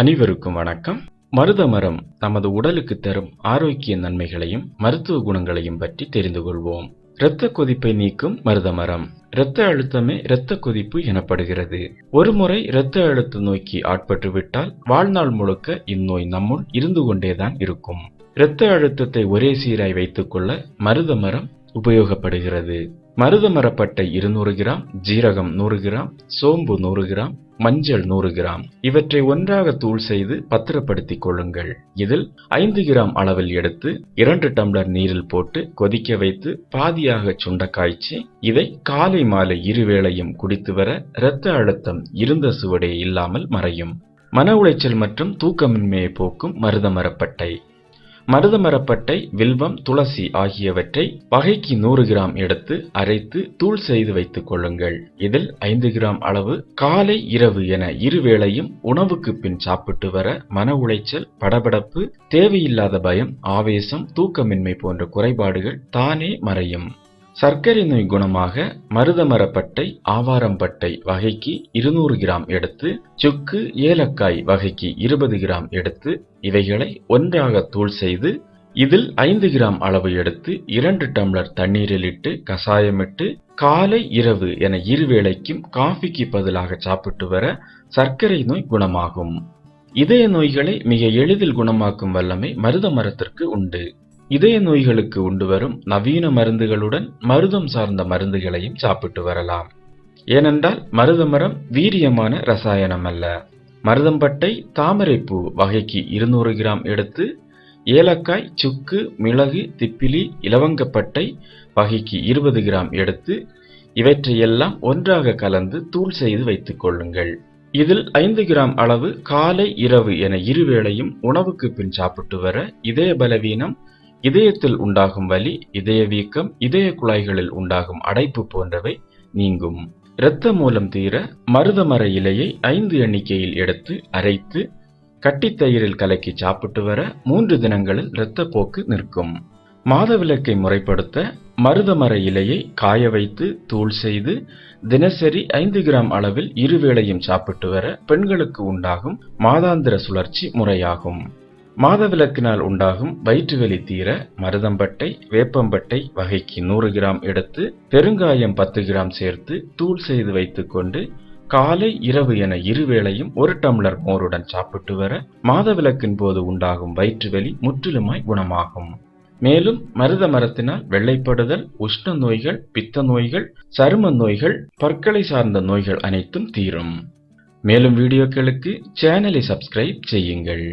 அனைவருக்கும் வணக்கம். மருத மரம் நமது உடலுக்கு தரும் ஆரோக்கிய நன்மைகளையும் மருத்துவ குணங்களையும் பற்றி தெரிந்து கொள்வோம். இரத்த கொதிப்பை நீக்கும் மருத மரம். இரத்த அழுத்தமே இரத்த கொதிப்பு எனப்படுகிறது. ஒருமுறை இரத்த அழுத்த நோய்க்கு ஆட்பட்டு விட்டால் வாழ்நாள் முழுக்க இந்நோய் நம்முள் இருந்து கொண்டேதான் இருக்கும். இரத்த அழுத்தத்தை ஒரே சீராய் வைத்துக் கொள்ள மருத மரம் உபயோகப்படுகிறது. மருதமரப்பட்டை இருநூறு கிராம் ஜீரகம் நூறு கிராம் சோம்பு நூறு கிராம் மஞ்சள் நூறு கிராம். இவற்றை ஒன்றாக தூள் செய்து பத்திரப்படுத்திக் கொள்ளுங்கள். இதில் ஐந்து கிராம் அளவில் எடுத்து இரண்டு டம்ளர் நீரில் போட்டு கொதிக்க வைத்து பாதியாக சுண்ட காய்ச்சி இதை காலை மாலை இருவேளையும் குடித்து வர இரத்த அழுத்தம் இருந்த சுவடே இல்லாமல் மறையும். மன உளைச்சல் மற்றும் தூக்கமின்மையை போக்கும் மருதமரப்பட்டை. மருதமரப்பட்டை வில்வம் துளசி ஆகியவற்றை வகைக்கு நூறு கிராம் எடுத்து அரைத்து தூள் செய்து வைத்துக் கொள்ளுங்கள். இதில் ஐந்து கிராம் அளவு காலை இரவு என இருவேளையும் உணவுக்கு பின் சாப்பிட்டு வர மன உளைச்சல் படபடப்பு தேவையில்லாத பயம் ஆவேசம் தூக்கமின்மை போன்ற குறைபாடுகள் தானே மறையும். சர்க்கரை நோய் குணமாக மருதமரப்பட்டை ஆவாரம்பட்டை வகைக்கு இருநூறு கிராம் எடுத்து சுக்கு ஏலக்காய் வகைக்கு இருபது கிராம் எடுத்து இவைகளை ஒன்றாக தூள் செய்து இதில் ஐந்து கிராம் அளவு எடுத்து இரண்டு டம்ளர் தண்ணீரில் இட்டு கசாயமிட்டு காலை இரவு என இருவேளைக்கும் காஃபிக்கு பதிலாக சாப்பிட்டு வர சர்க்கரை நோய் குணமாகும். இதய நோய்களை மிக எளிதில் குணமாக்கும் வல்லமை மருத மரத்திற்கு உண்டு. இதய நோய்களுக்கு உண்டு வரும் நவீன மருந்துகளுடன் மருதம் சார்ந்த மருந்துகளையும் சாப்பிட்டு வரலாம். ஏனென்றால் மருத மரம் வீரியமான ரசாயனம் அல்ல. மருதம்பட்டை தாமரைப்பூ வகைக்கு இருநூறு கிராம் எடுத்து ஏலக்காய் சுக்கு மிளகு திப்பிலி இலவங்கப்பட்டை வகைக்கு இருபது கிராம் எடுத்து இவற்றையெல்லாம் ஒன்றாக கலந்து தூள் செய்து வைத்துக் கொள்ளுங்கள். இதில் ஐந்து கிராம் அளவு காலை இரவு என இருவேளையும் உணவுக்கு பின் சாப்பிட்டு வர இதய பலவீனம் இதயத்தில் உண்டாகும் வலி இதய வீக்கம் இதய குழாய்களில் உண்டாகும் அடைப்பு போன்றவை நீங்கும். இரத்த மூலம் தீர மருதமர இலையை ஐந்து எண்ணிக்கையில் எடுத்து அரைத்து கட்டித்தயிரில் கலக்கி சாப்பிட்டு வர மூன்று தினங்களில் இரத்தப்போக்கு நிற்கும். மாதவிலக்கை முறைப்படுத்த மருதமர இலையை காய வைத்து தூள் செய்து தினசரி ஐந்து கிராம் அளவில் இருவேளையும் சாப்பிட்டு வர பெண்களுக்கு உண்டாகும் மாதாந்திர சுழற்சி முறையாகும். மாதவிலக்கினால் உண்டாகும் வயிற்றுவலி தீர மருதம்பட்டை வேப்பம்பட்டை வகைக்கு நூறு கிராம் எடுத்து பெருங்காயம் பத்து கிராம் சேர்த்து தூள் செய்து வைத்துக்கொண்டு காலை இரவு என இருவேளையும் ஒரு டம்ளர் மோருடன் சாப்பிட்டு வர மாதவிலக்கின் போது உண்டாகும் வயிற்றுவலி முற்றிலுமாய் குணமாகும். மேலும் மருத மரத்தினால் வெள்ளைப்படுதல் உஷ்ண நோய்கள் பித்த நோய்கள் சரும நோய்கள் பற்களை சார்ந்த நோய்கள் அனைத்தும் தீரும். மேலும் வீடியோக்களுக்கு சேனலை சப்ஸ்கிரைப் செய்யுங்கள்.